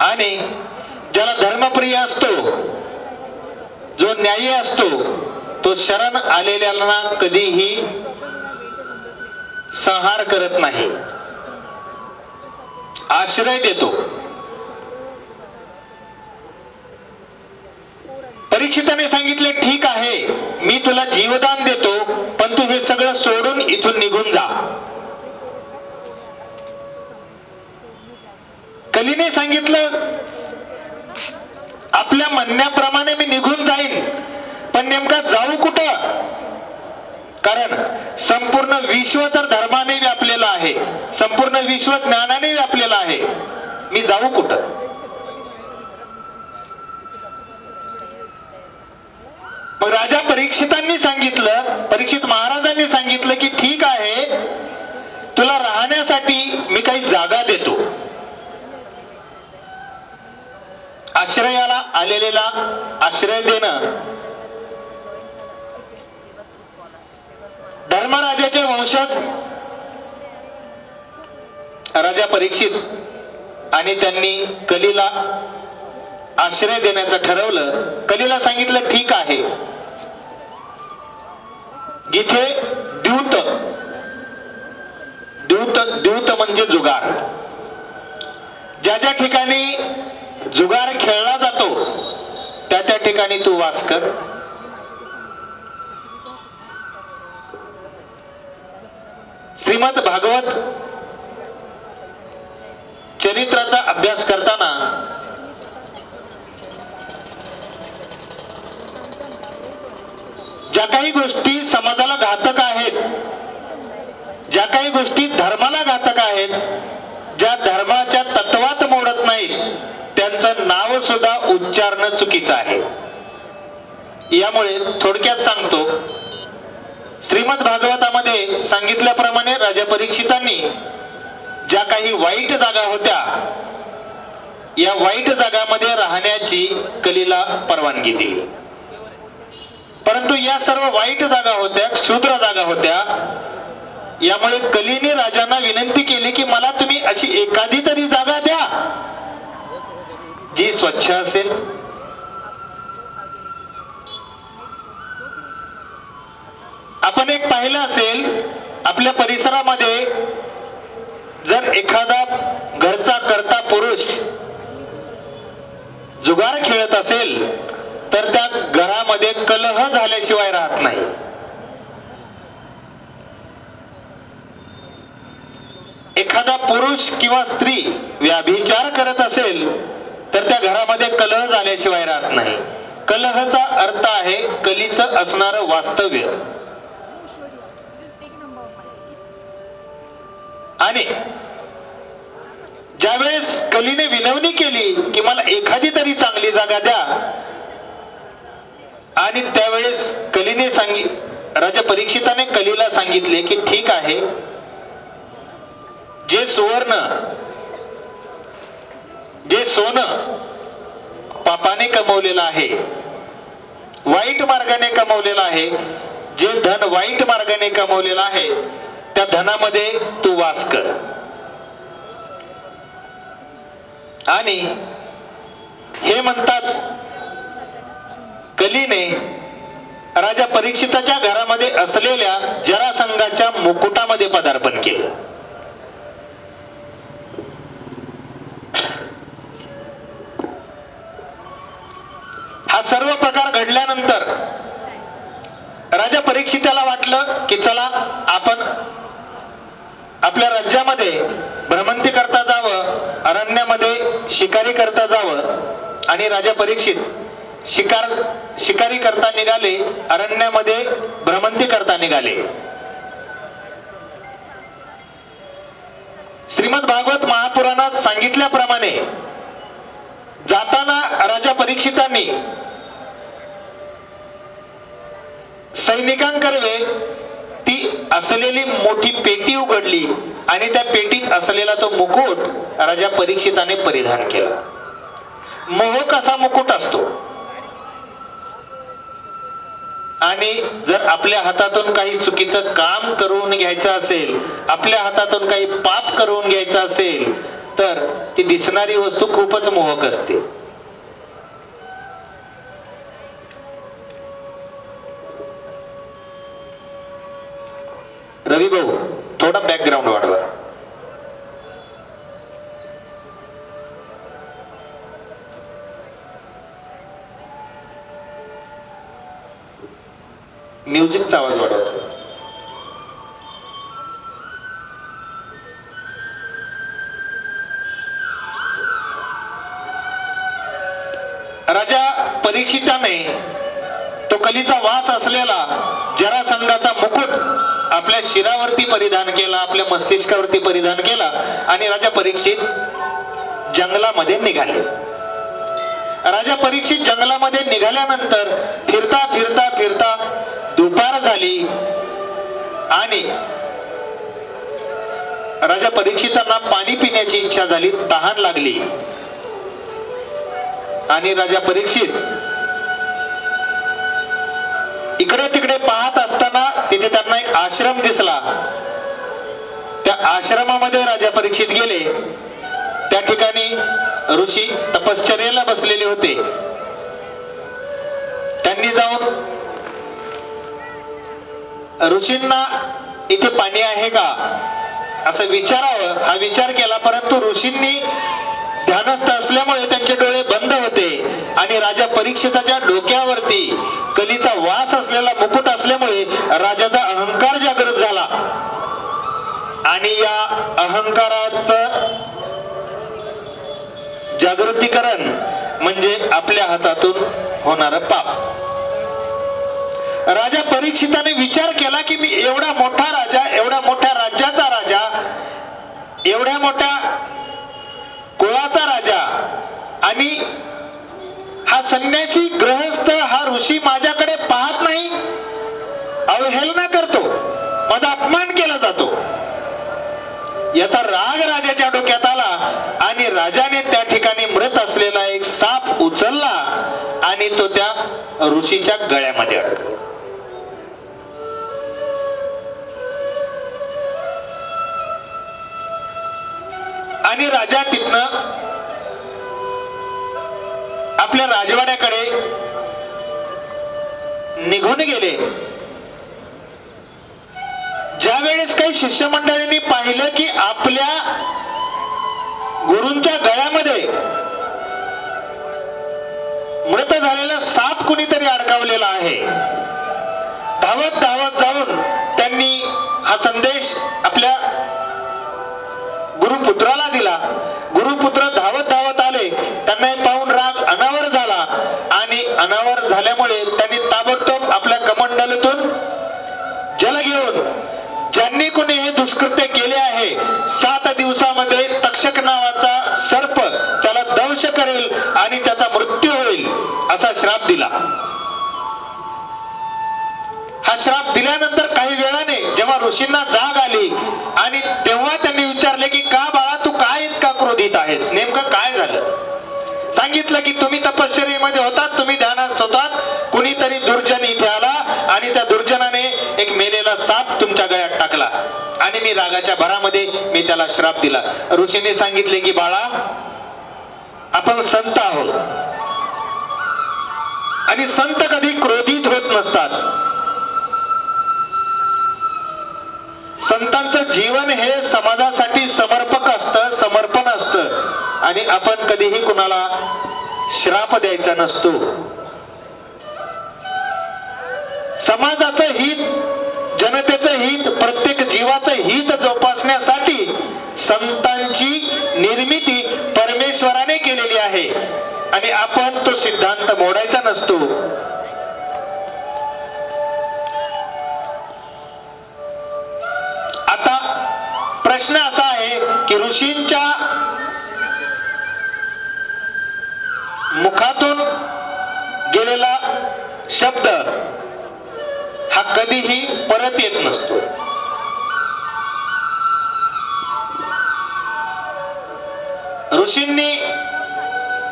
आणि ज्याला धर्मप्रिय असतो जो न्यायी असतो तो शरण आलेल्याला कधीही संहार करत नाही. आश्रय देतो. परीक्षिताने सांगितले ठीक आहे मी तुला जीवदान देतो पण तू हे सगळं सोडून इथून निघून जा. कलीने सांगितलं आपल्या म्हणण्याप्रमाणे मी निघून जाईन पण नेमका जाऊ कुठं? कारण संपूर्ण विश्व तर धर्माने व्यापलेलं आहे संपूर्ण विश्व ज्ञानाने व्यापलेलं आहे. मी जाऊ कुठं? मग राजा परीक्षितांनी सांगितलं परीक्षित महाराजांनी सांगितलं की ठीक आहे तुला राहण्यासाठी मी काही जागा देतो आश्रयाला आलेलेला आश्रय देणं. धर्मराजाचे वंशज राजा परीक्षित आणि त्यांनी कलीला आश्रय देण्याचं ठरवलं. कलीला सांगितलं ठीक आहे. जिथे द्यूत द्यूत द्यूत म्हणजे जुगार. ज्या ज्या ठिकाणी जुगार खेळला जातो. त्या त्या ठिकाणी तू वास कर. श्रीमद भागवत चरित्राचा अभ्यास करताना ज्या काही गोष्टी समाजाला घातक आहेत ज्या काही गोष्टी धर्माला घातक आहेत ज्या धर्माच्या तत्वात मोडत नाहीत त्यांचं नाव सुद्धा उच्चारणं चुकीचं आहे. यामुळे थोडक्यात सांगतो श्रीमद भागवतामध्ये सांगितल्याप्रमाणे राजा परीक्षितांनी ज्या काही वाईट जागा होत्या या वाईट जागामध्ये राहण्याची कलीला परवानगी दिली. परंतु या सर्व वाईट जागा होत्या क्षुद्र जागा होत्या यामुळे कलीने राजांना विनंती केली की मला तुम्ही अशी एखादी तरी जागा द्या. जी स्वच्छ असेल आपण एक पाहिलं असेल आपल्या परिसरामध्ये जर एखादा घरचा करता पुरुष जुगार खेळत असेल तर त्या घरामध्ये कलह झाल्याशिवाय राहत नाही. एखादा पुरुष किंवा स्त्री व्याभिचार करत असेल तर त्या घरामध्ये कलह झाल्याशिवाय राहत नाही. कलहचा अर्थ आहे कलीच असणार वास्तव्य. आणि ज्यावेळेस कलीने विनवणी केली की मला एखादी तरी चांगली जागा द्या आणि त्यावेळेस कलीने सांगित राजा परीक्षिताने कलीला सांगितले की ठीक आहे जे सुवर्ण जे सोनं पापाने कमवलेलं आहे वाईट मार्गाने कमवलेलं आहे जे धन वाईट मार्गाने कमवलेलं आहे त्या धनामध्ये तू वास कर. आणि हे म्हणतात कलीने राजा परीक्षिताच्या घरामध्ये असलेल्या जरासंघाच्या मुकुटामध्ये पदार्पण केलं. हा सर्व प्रकार घडल्यानंतर राजा परीक्षिताला वाटलं की चला आपण आपल्या राज्यामध्ये भ्रमंती करता जावं अरण्यामध्ये शिकारी करता जावं आणि राजा परीक्षित शिकार शिकारी करता निघाले अरण्यामध्ये भ्रमंती करता निघाले. श्रीमद भागवत महापुराणात सांगितल्याप्रमाणे जाताना राजा परीक्षितांनी सैनिकांकरवे ती असलेली मोठी पेटी उघडली आणि त्या पेटीत असलेला तो मुकुट राजा परीक्षिताने परिधान केला. मोह कसा मुकुट असतो? आणि जर आपल्या हातातून काही चुकीचं काम करून घ्यायचं असेल आपल्या हातातून काही पाप करून घ्यायचं असेल तर ती दिसणारी वस्तू खूपच मोहक असते. रवी भाऊ थोडा बॅकग्राऊंड वाढवा म्युझिकचा आवाज वाढवतो राजा परीक्षिताने तो कलीचा वास असलेला जरासंघाचा मुकुट आपल्या शिरावरती परिधान केला आपल्या मस्तिष्कावरती परिधान केला आणि राजा परीक्षित जंगलामध्ये निघाले. राजा परीक्षित जंगलामध्ये निघाल्यानंतर फिरता फिरता फिरता दुपार झाली आणि राजा परीक्षितांना पाणी पिण्याची इच्छा झाली तहान लागली. आणि राजा परीक्षित इकडे तिकडे पाहत असताना तिथे त्यांना एक आश्रम दिसला. त्या आश्रमामध्ये राजा परीक्षित गेले. त्या ठिकाणी ऋषी तपश्चर्याला बसलेले होते. त्यांनी जाऊन ऋषींना इथे पाणी आहे का? असं विचारावं. हा विचार केला परंतु ऋषींनी ध्यानस्थ असल्यामुळे त्यांचे डोळे बंद होते आणि राजा परीक्षिताच्या डोक्यावरती कलीचा वास असलेला मुकुट असल्यामुळे राजाचा अहंकार जागृत झाला. आणि या अहंकाराच जागृतीकरण म्हणजे आपल्या हातातून होणार पाप. राजा परीक्षिताने विचार केला की मी एवढा मोठा राजा एवढ्या मोठ्या राज्याचा राजा एवढ्या मोठ्या कुळाचा राजा. आणि हा संन्यासी ग्रहस्थ हा ऋषी माझ्याकडे पाहत नाही. अवहेलना करतो. माझा अपमान केला जातो. याचा राग राजाच्या डोक्यात आला आणि राजाने त्या ठिकाणी मृत असलेला एक साप उचलला आणि तो त्या ऋषीच्या गळ्यामध्ये अडकला. आणि राजा तिथनं आपल्या राजवाड्याकडे निघून गेले. ज्या वेळेस काही शिष्यमंडळींनी पाहिलं की आपल्या गुरूंच्या गळ्यामध्ये मृत झालेला साप कुणीतरी अडकावलेला आहे. धावत धावत जाऊन त्यांनी हा संदेश आपल्या गुरुपुत्राला दिला. गुरुपुत्र धावत धावत आले. त्यांना पाहून राग अनावर झाला. आणि अनावर झाल्यामुळे त्यांनी ताबडतोब आपल्या कमंडलातून जल घेऊन ज्यांनी कोणी हे दुष्कृत्य केले आहे सात दिवसामध्ये तक्षक नावाचा सर्प त्याला दंश करेल आणि त्याचा मृत्यू होईल असा श्राप दिला. हा श्राप दिल्यानंतर काही वेळाने जेव्हा ऋषींना जाग आली आणि तेव्हा त्यांनी विचारले की का बाळा तू काय इतका क्रोधित आहेस? नेमकं काय झालं? सांगितलं की तुम्ही तपश्चर्येमध्ये होतात तुम्ही ध्यानात होतात कुणीतरी दुर्जन इथे आला आणि त्या दुर्जनाने एक मेलेला साप तुमच्या गळ्यात टाकला आणि मी रागाच्या भरामध्ये मी त्याला श्राप दिला. ऋषीने सांगितले की बाळा आपण संत आहोत आणि संत कधी क्रोधित होत नसतात. संतांचं जीवन हे समाजासाठी समर्पक असतं समर्पण असतं. आणि आपण कधीही कुणाला श्राप द्यायचा नसतो. समाजाचं हित जनतेचं हित प्रत्येक जीवाचं हित जोपासण्यासाठी संतांची निर्मिती परमेश्वराने केलेली आहे. आणि आपण तो सिद्धांत मोडायचा नसतो. प्रश्न असा आहे की ऋषींच्या मुखातून गेलेला शब्द हा कधीही परत येत नसतो. ऋषींनी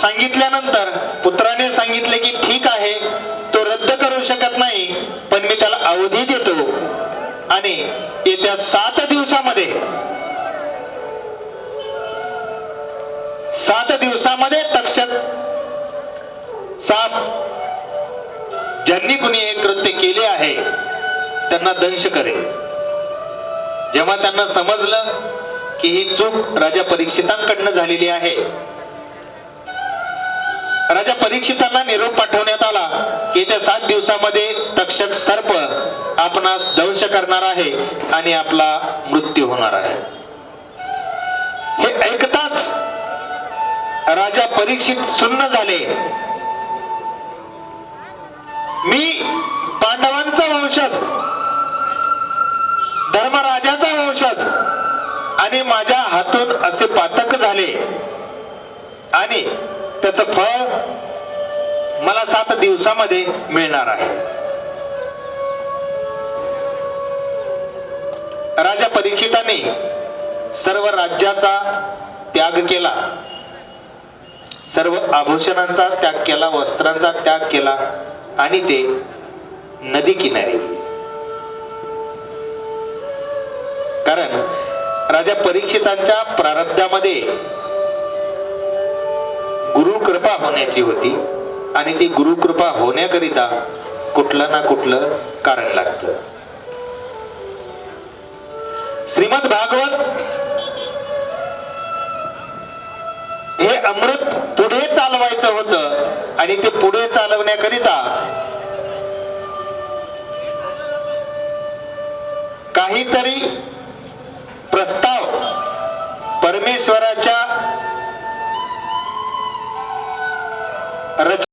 सांगितल्यानंतर पुत्राने सांगितले की ठीक आहे तो रद्द करू शकत नाही पण मी त्याला अवधी देतो. आणि येत्या सात दिवसामध्ये सात दिवसामध्ये तक्षक साप ज्यांनी कुणी हे कृत्य केले आहे त्यांना दंश करेल. जेव्हा त्यांना समजलं की ही चूक राजा परीक्षितांकडनं झालेली आहे राजा परीक्षितांना निरोप पाठवण्यात आला की त्या सात दिवसामध्ये तक्षक सर्प आपणास दंश करणार आहे आणि आपला मृत्यू होणार आहे. हे ऐकताच राजा परीक्षित सुन्न झाले. मी पांडवांचा वंशज धर्मराजाचा वंशज आणि माझ्या हातून असे पातक झाले. आणि त्याचं फळ मला सात दिवसामध्ये मिळणार आहे. राजा परीक्षिताने सर्व राज्याचा त्याग केला. सर्व आभूषणांचा त्याग केला वस्त्रांचा त्याग केला आणि ते नदी किनारी कारण राजा परीक्षितांच्या प्रारब्धामध्ये गुरुकृपा होण्याची होती आणि ती गुरुकृपा होण्याकरिता कुठलं ना कुठलं कारण लागतं. श्रीमद भागवत. हे अमृत पुढे चालवायचं होतं आणि ते पुढे चालवण्याकरिता काहीतरी प्रस्ताव परमेश्वराच्या रच